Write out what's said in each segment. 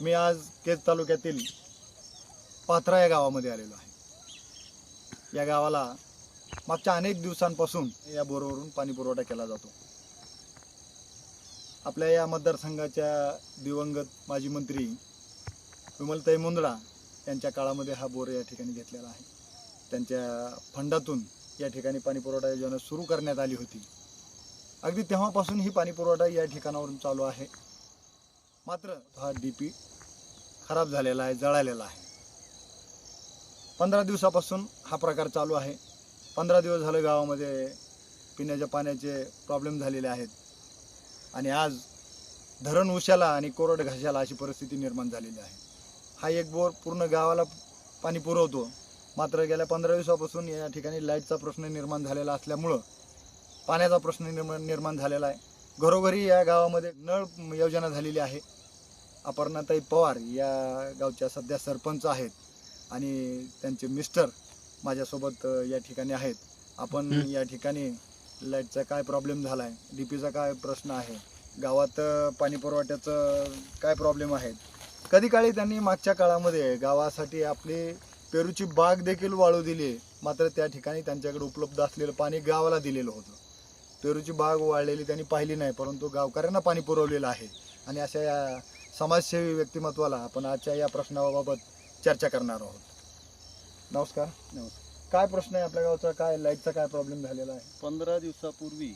मी आज केज तालुक्यातील पाथरा या गावामध्ये आलेलो आहे. या गावाला मागच्या अनेक दिवसांपासून या बोरवरून पाणी पुरवठा केला जातो. आपल्या या मतदारसंघाच्या दिवंगत माजी मंत्री विमलताई मुंदडा यांच्या काळामध्ये हा बोर या ठिकाणी घेतलेला आहे. त्यांच्या फंडातून या ठिकाणी पाणी पुरवठा योजना सुरू करण्यात आली होती. अगदी तेव्हापासून ही पाणी पुरवठा या ठिकाणावरून चालू आहे. मात्र हा डी पी खराब झालेला आहे जळालेला आहे. पंधरा दिवसापासून हा प्रकार चालू आहे. पंधरा दिवस झालं गावामध्ये पिण्याच्या पाण्याचे प्रॉब्लेम झालेले आहेत. आणि आज धरण उशाला आणि कोरड घाशाला अशी परिस्थिती निर्माण झालेली आहे. हा एक बोर पूर्ण गावाला पाणी पुरवतो. मात्र गेल्या पंधरा दिवसापासून या ठिकाणी लाईटचा प्रश्न निर्माण झालेला असल्यामुळं पाण्याचा प्रश्न निर्माण निर्माण झालेला आहे. घरोघरी या गावामध्ये नळ योजना झालेली आहे. अपर्णाताई पवार या गावच्या सध्या सरपंच आहेत आणि त्यांचे मिस्टर माझ्यासोबत या ठिकाणी आहेत. आपण या ठिकाणी लाईटचा काय प्रॉब्लेम झाला आहे डी पीचा काय प्रश्न आहे? गावात पाणी पुरवठ्याचं काय प्रॉब्लेम आहेत कधी काळी त्यांनी मागच्या काळामध्ये गावासाठी आपली पेरूची बाग देखील वाळू दिली. मात्र त्या ठिकाणी त्यांच्याकडे उपलब्ध असलेलं पाणी गावाला दिलेलं होतं. पेरूची बाग वाळलेली त्यांनी पाहिली नाही परंतु गावकऱ्यांना पाणी पुरवलेलं आहे. आणि अशा या समाजसेवी व्यक्तिमत्वाला आपण आजच्या या प्रश्नाबाबत चर्चा करणार आहोत. नमस्कार. नमस्कार. काय प्रश्न आहे आपल्या गावचा? काय लाईटचा काय प्रॉब्लेम झालेला आहे? पंधरा दिवसापूर्वी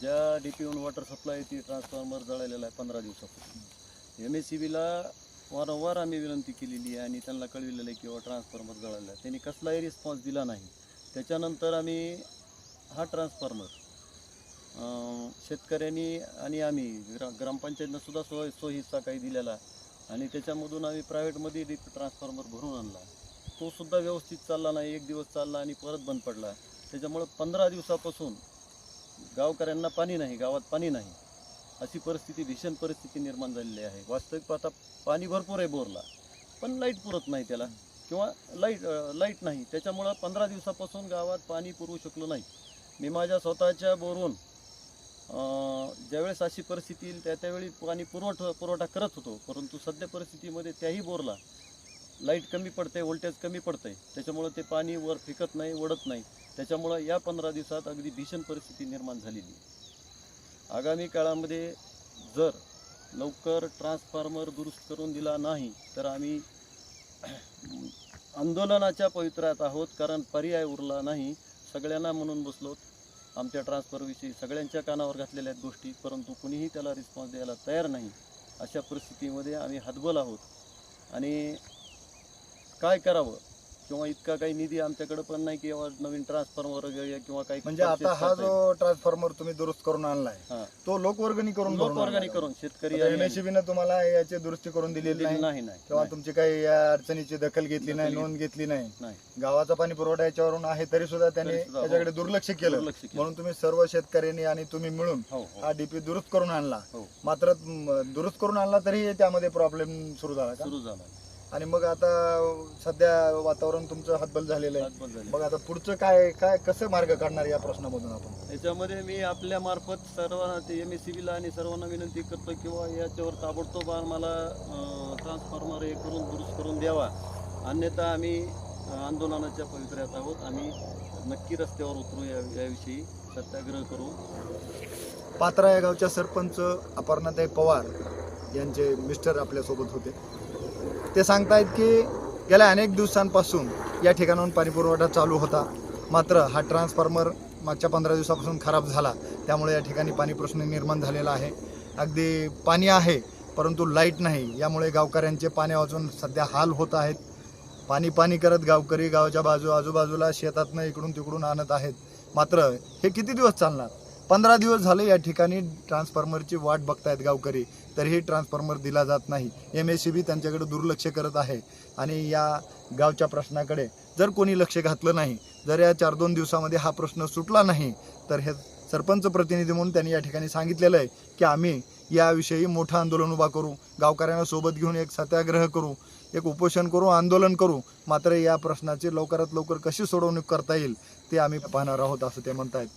ज्या डी पी वॉटर सप्लाय ती ट्रान्सफॉर्मर जळालेला आहे पंधरा दिवसापूर्वी. एम एस सी बीला वारंवार आम्ही विनंती केलेली आहे आणि त्यांना कळविलेलं आहे की बाबा ट्रान्सफॉर्मर जळाला आहे. त्यांनी कसलाही रिस्पॉन्स दिला नाही. त्याच्यानंतर आम्ही हा ट्रान्सफॉर्मर शेतकऱ्यांनी आणि आम्ही ग्रा ग्रामपंचायतनं सुद्धा सोय सोयीचा काही दिलेला आणि त्याच्यामधून आम्ही प्रायव्हेटमध्ये डी ट्रान्सफॉर्मर भरून आणला. तो सुद्धा व्यवस्थित चालला नाही एक दिवस चालला आणि परत बंद पडला. त्याच्यामुळं पंधरा दिवसापासून गावकऱ्यांना पाणी नाही गावात पाणी नाही. अशी परिस्थिती भीषण परिस्थिती निर्माण झालेली आहे. वास्तविक पाहता पाणी भरपूर आहे बोरला पण लाइट पुरत नाही त्याला किंवा लाइट लाइट नाही. त्याच्यामुळं पंधरा दिवसापासून गावात पाणी पुरवू शकलो नाही. मी माझ्या स्वतःच्या बोरवून ज्यावेळेस अशी परिस्थिती येईल त्या त्यावेळी पाणी पुरवठा पुरवठा करत होतो. परंतु सध्या परिस्थितीमध्ये त्याही बोरला लाइट कमी पडते व्होल्टेज कमी पडते त्याच्यामुळं ते पाणी वर फेकत नाही ओढत नाही. त्याच्यामुळं या पंधरा दिवसात अगदी भीषण परिस्थिती निर्माण झालेली आगामी काळामध्ये जर लवकर ट्रान्सफॉर्मर दुरुस्त करून दिला नाही तर आम्ही आंदोलनाच्या पवित्र्यात आहोत कारण पर्याय उरला नाही. सगळ्यांना म्हणून बसलोत आमच्या ट्रान्सफरविषयी सगळ्यांच्या कानावर घातलेल्या आहेत गोष्टी परंतु कुणीही त्याला रिस्पॉन्स द्यायला तयार नाही. अशा परिस्थितीमध्ये आम्ही हतबल आहोत. आणि काय करावं? किंवा इतका काही निधी आमच्याकडे पण नाही किंवा नवीन ट्रान्सफॉर्मर वगैरे किंवा काही म्हणजे आता हा. जो ट्रान्सफॉर्मर तुम्ही दुरुस्त करून आणलाय. तो लोकवर्गणी करून लोकवर्गणी करून शेतकरी आणि- एमएससीबी तुम्हाला याची दुरुस्ती करून दिलेली दिली नाही. किंवा तुमची काही या अडचणीची दखल घेतली नाही नोंद घेतली नाही. गावाचा पाणी पुरवठा याच्यावरून आहे तरी सुद्धा त्यांनी सुद्धा, हो. त्याच्याकडे दुर्लक्ष केलं. म्हणून तुम्ही सर्व शेतकऱ्यांनी आणि तुम्ही मिळून हो हो. हा डीपी दुरुस्त करून आणला. मात्र दुरुस्त करून आणला तरी त्यामध्ये प्रॉब्लेम सुरू झाला का? सुरू झाला. आणि मग आता सध्या वातावरण तुमचं हातबल झालेलं आहे. मग आता पुढचं काय काय कसं मार्ग काढणार या प्रश्नामधून आपण? त्याच्यामध्ये मी आपल्या मार्फत सर्वांना एम एस सी बीला आणि सर्वांना विनंती करतो किंवा याच्यावर ताबडतोब आम्हाला ट्रान्सफॉर्मर हे करून दुरुस्त करून द्यावा. अन्यथा आम्ही आंदोलनाच्या पवित्र्यात आहोत. आम्ही नक्की रस्त्यावर उतरू या याविषयी सत्याग्रह करू. पात्रा या गावच्या सरपंच अपर्णाताई पवार यांचे मिस्टर आपल्यासोबत होते. ते सांगतायत की गेल्या अनेक दिवसांपासून या ठिकाणाहून पाणीपुरवठा चालू होता. मात्र हा ट्रान्सफॉर्मर मागच्या पंधरा दिवसापासून खराब झाला. त्यामुळे या ठिकाणी पाणी प्रश्न निर्माण झालेला आहे. अगदी पाणी आहे परंतु लाइट नाही. यामुळे गावकऱ्यांचे पाणी वाचून सध्या हाल होत आहेत. पाणी पाणी करत गावकरी गावाच्या बाजू आजूबाजूला शेतातनं इकडून तिकडून आणत आहेत. मात्र हे किती दिवस चालणार? पंधरा दिवस झाले या ठिकाणी ट्रान्सफॉर्मरची वाट बघतायत गावकरी तरीही ट्रान्सफॉर्मर दिला जात नाही. एम एस सी बी त्यांच्याकडे दुर्लक्ष करत आहे. आणि या गावच्या प्रश्नाकडे जर कोणी लक्ष घातलं नाही जर या चार दोन दिवसामध्ये हा प्रश्न सुटला नाही तर हे सरपंच प्रतिनिधी म्हणून त्यांनी या ठिकाणी सांगितलेलं आहे की आम्ही याविषयी मोठं आंदोलन उभा करू गावकऱ्यांना सोबत घेऊन एक सत्याग्रह करू एक उपोषण करू आंदोलन करू. मात्र या प्रश्नाची लवकरात लवकर कशी सोडवणूक करता येईल ते आम्ही पाहणार आहोत असं ते म्हणत आहेत